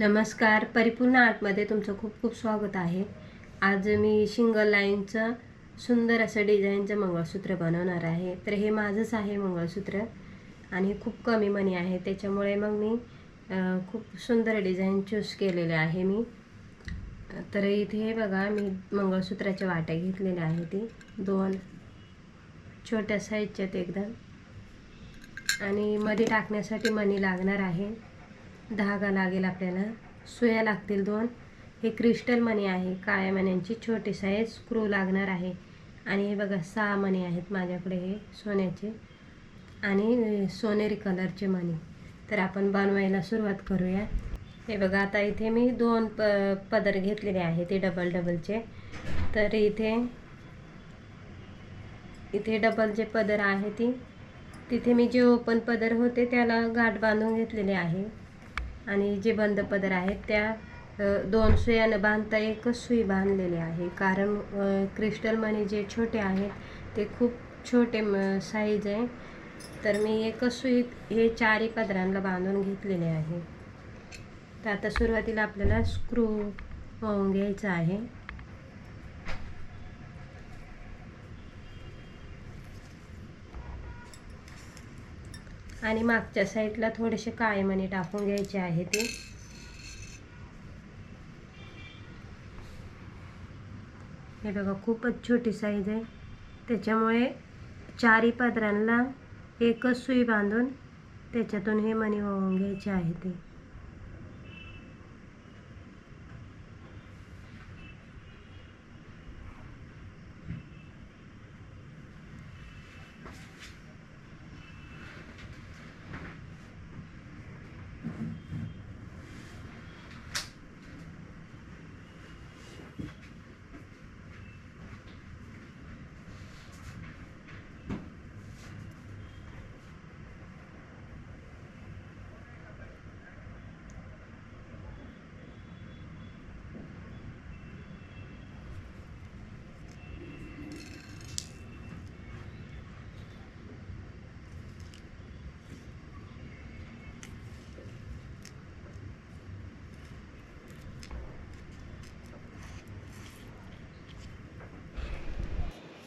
नमस्कार. परिपूर्ण आर्टमध्ये तुमचं खूप खूप स्वागत आहे. आज मी सिंगल लाईनचं सुंदर असं डिझाईनचं मंगळसूत्र बनवणार आहे. तर हे माझंच आहे मंगळसूत्र आणि खूप कमी मनी आहे. त्याच्यामुळे मग मी खूप सुंदर डिझाईन चूज केलेले आहे मी. तर इथे बघा मी मंगळसूत्राच्या वाट्या घेतलेल्या आहे ती. दोन छोट्या साईजच्यात एकदम. आणि मध्ये टाकण्यासाठी मनी लागणार आहे. धागा लागेल आपल्याला. सुया लागतील दोन. हे क्रिस्टल मणी आहे. काळ्या मण्यांची छोटी साईज स्क्रू लागणार आहे. आणि हे बघा सहा मणी आहेत माझ्याकडे हे सोन्याचे. आणि सोनेरी कलरचे मणी. तर आपण बनवायला सुरुवात करूया. हे बघा आता इथे मी दोन प पदर घेतलेले आहे ते डबल डबलचे तर इथे इथे डबल जे पदर आहे ती तिथे मी जे ओपन पदर होते त्याला गाठ बांधून घेतलेले आहे. आणि जे बंद पदर आहेत त्या दोन सुयानं बांधता एकच सुई बांधलेली आहे. कारण क्रिस्टल मणी जे छोटे आहेत ते खूप छोटे म साईज आहे. तर मी एकच सुईत हे चारही पदरांना बांधून घेतलेले आहे. तर आता सुरुवातीला आपल्याला स्क्रू वाहून घ्यायचा आहे. आणि मागच्या साईडला थोडेसे काळे मणी टाकून घ्यायचे आहे ते. हे बघा खूपच छोटी साईज आहे. त्याच्यामुळे चारी पदरांना एकच सुई बांधून त्याच्यातून हे मणी वाहून घ्यायचे आहे ते.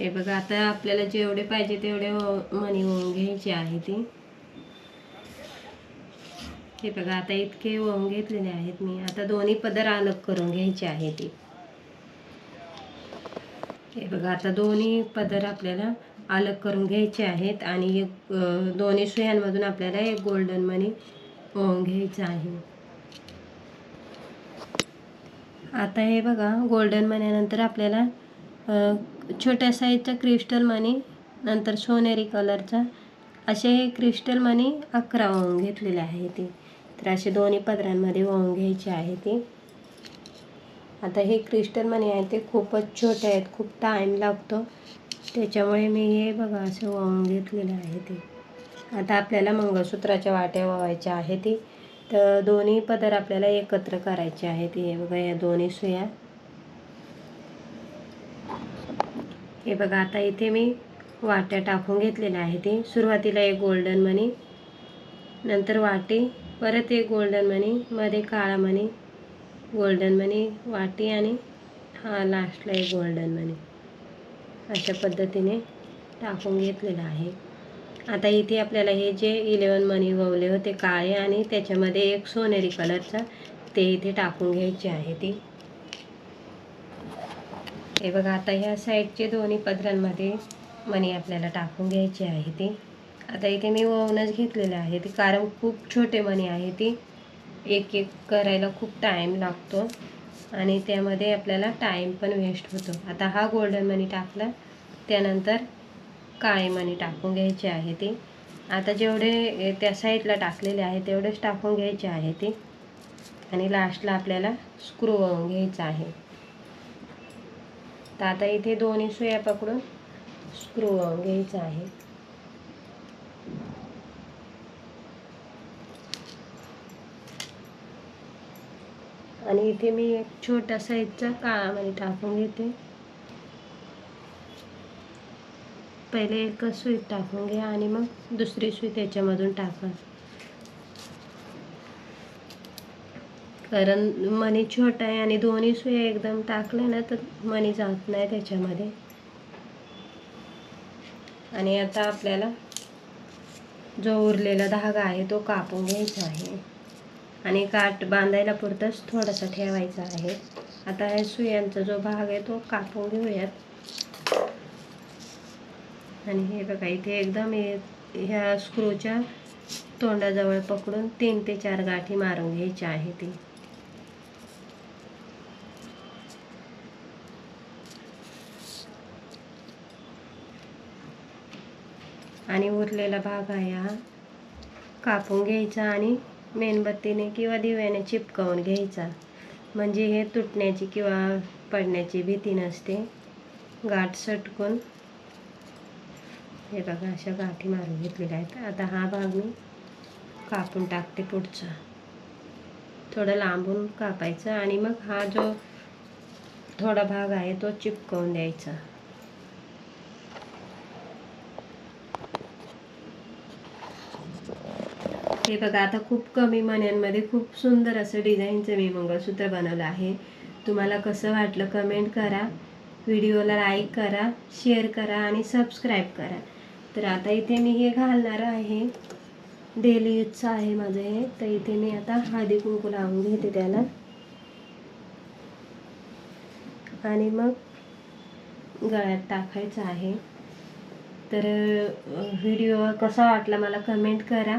हे बघा आता आपल्याला जेवढे पाहिजे तेवढे हो, मणी वाहून घ्यायचे आहे ती. हे बघा आता इतके वाहून घेतलेले आहेत मी. आता दोन्ही पदर अलग करून घ्यायचे आहे ती. हे बघा आता दोन्ही पदर आपल्याला अलग करून घ्यायचे आहेत आणि एक दोन्ही सुयांमधून आपल्याला एक गोल्डन मनी वाहून घ्यायचं आहे. आता हे बघा गोल्डन मण्यानंतर आपल्याला छोट्या साईजचा क्रिस्टल मनी नंतर सोनेरी कलरचा असे हे क्रिस्टल मनी अकरा वाहून घेतलेले आहे ते. तर असे दोन्ही पदरांमध्ये वाहून घ्यायचे आहे ते. आता हे क्रिस्टल मनी आहे ते खूपच छोटे आहेत खूप टाईम लागतो. त्याच्यामुळे मी हे बघा असं वाहून घेतलेलं आहे ते. आता आपल्याला मंगळसूत्राच्या वाट्या वावायच्या आहे ती. तर दोन्ही पदर आपल्याला एकत्र करायचे आहे ते हे बघा या दोन्ही सुया. हे बघा आता इथे मी वाट्या टाकून घेतलेल्या आहे ते. सुरुवातीला एक गोल्डन मनी नंतर वाटी परत एक गोल्डन मनी मध्ये काळा मनी गोल्डन मनी वाटी आणि हा लास्टला एक गोल्डन मनी अशा पद्धतीने टाकून घेतलेलं आहे. आता इथे आपल्याला हे जे इलेवन मनी ववले होते काळे आणि त्याच्यामध्ये एक सोनेरी कलरचा ते इथे टाकून घ्यायचे आहे ती. हे बघा आता ह्या साईडचे दोन्ही पदरांमध्ये मणी आपल्याला टाकून घ्यायची आहे ती. आता इथे मी ओवनच घेतलेलं आहे ते कारण खूप छोटे मणी आहे ती. एक एक करायला खूप टाईम लागतो आणि त्यामध्ये आपल्याला टाईम पण वेस्ट होतो. आता हा गोल्डन मनी टाकला त्यानंतर काय मनी टाकून घ्यायची आहे ते. आता जेवढे त्या साईडला टाकलेले आहे तेवढेच टाकून घ्यायचे आहे ते. आणि लास्टला आपल्याला स्क्रू घ्यायचा आहे. तर आता इथे दोन्ही सुया पकडून स्क्रू घ्यायचा आहे. आणि इथे मी एक छोटा साईजचा काळामध्ये टाकून घेते. पहिले एकच सुई टाकून घ्या आणि मग दुसरी सुई त्याच्यामधून टाका. कारण मणी छोटा आहे आणि दोन्ही सुया एकदम टाकल्या ना तर मणी जात नाही त्याच्यामध्ये. आणि आता आपल्याला जो उरलेला धागा आहे तो कापून घ्यायचा आहे. आणि काठ बांधायला पुरतंच थोडासा ठेवायचा आहे. आता ह्या सुयांचा जो भाग आहे तो कापून घेऊयात. आणि हे बघा इथे एकदम ह्या स्क्रूच्या तोंडाजवळ पकडून तीन ते चार गाठी मारून घ्यायच्या आहे ती. आणि उरलेला भाग आहे हा. कापून घ्यायचा आणि मेणबत्तीने किंवा दिव्याने चिपकवून घ्यायचा. म्हणजे हे तुटण्याची किंवा पडण्याची भीती नसते. गाठ सटकून. हे बघा अशा गाठी मारून घेतलेल्या आहेत. आता हा भाग मी कापून टाकते पुढचा. थोडं लांबून कापायचं आणि मग हा जो थोडा भाग आहे तो चिपकवून द्यायचा. हे बघा आता खूप कमी मण्यांमध्ये खूप सुंदर असं डिझाईनचं मी मंगळसूत्र बनवलं आहे. तुम्हाला कसं वाटलं कमेंट करा. व्हिडिओला लाईक करा शेअर करा आणि सबस्क्राईब करा. तर आता इथे मी हे घालणार आहे. डेली यूजचं आहे माझं हे. तर इथे मी आता हळदी कुंकू लावून घेते त्याला. आणि मग गळ्यात टाकायचं आहे. तर व्हिडिओ कसा वाटला मला कमेंट करा.